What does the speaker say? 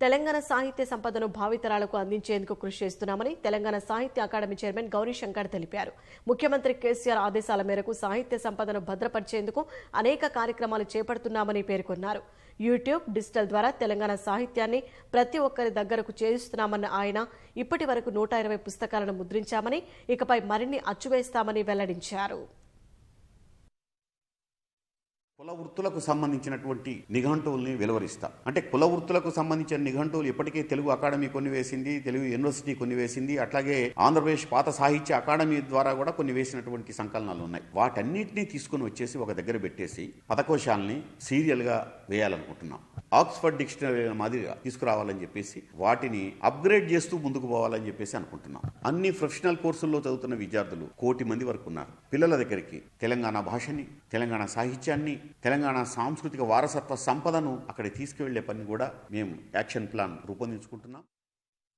తెలంగాణ సాహిత్య సంపదను భావితరాలకు అందించేందుకు కృషి చేస్తున్నామని తెలంగాణ సాహిత్య అకాడమీ చైర్మన్ గౌరీశంకర్ తెలిపారు. ముఖ్యమంత్రి కేసీఆర్ ఆదేశాల మేరకు సాహిత్య సంపదను భద్రపరిచేందుకు అనేక కార్యక్రమాలు చేపడుతున్నామని పేర్కొన్నారు. యూట్యూబ్ డిజిటల్ ద్వారా తెలంగాణ సాహిత్యాన్ని ప్రతి ఒక్కరి దగ్గరకు చేరుస్తున్నామన్న ఆయన ఇప్పటి వరకు నూట ఇరవై పుస్తకాలను ముద్రించామని ఇకపై మరిన్ని అచ్చువేస్తామని వెల్లడించారు. కుల వృత్తులకు సంబంధించినటువంటి నిఘంటువుల్ని వెలువరిస్తా. అంటే కుల వృత్తులకు సంబంధించిన నిఘంటువులు ఇప్పటికే తెలుగు అకాడమీ కొన్ని వేసింది తెలుగు యూనివర్సిటీ కొన్ని వేసింది అట్లాగే ఆంధ్రప్రదేశ్ పాత సాహిత్య అకాడమీ ద్వారా కూడా కొన్ని వేసినటువంటి సంకలనాలు ఉన్నాయి. వాటన్నిటినీ తీసుకుని వచ్చేసి ఒక దగ్గర పెట్టేసి పదకోశాలని సీరియల్గా వేయాలనుకుంటున్నాం. ఆక్స్ఫర్డ్ డిక్షనరీ మాదిరిగా తీసుకురావాలని చెప్పేసి వాటిని అప్గ్రేడ్ చేస్తూ ముందుకు పోవాలని చెప్పేసి అనుకుంటున్నాం. అన్ని ప్రొఫెషనల్ కోర్సుల్లో చదువుతున్న విద్యార్థులు కోటి మంది వరకు ఉన్నారు. పిల్లల దగ్గరికి తెలంగాణ భాషని తెలంగాణ సాహిత్యాన్ని తెలంగాణ సాంస్కృతిక వారసత్వ సంపదను అక్కడ తీసుకువెళ్ళే పని కూడా మేము యాక్షన్ ప్లాన్ రూపొందించుకుంటున్నాం.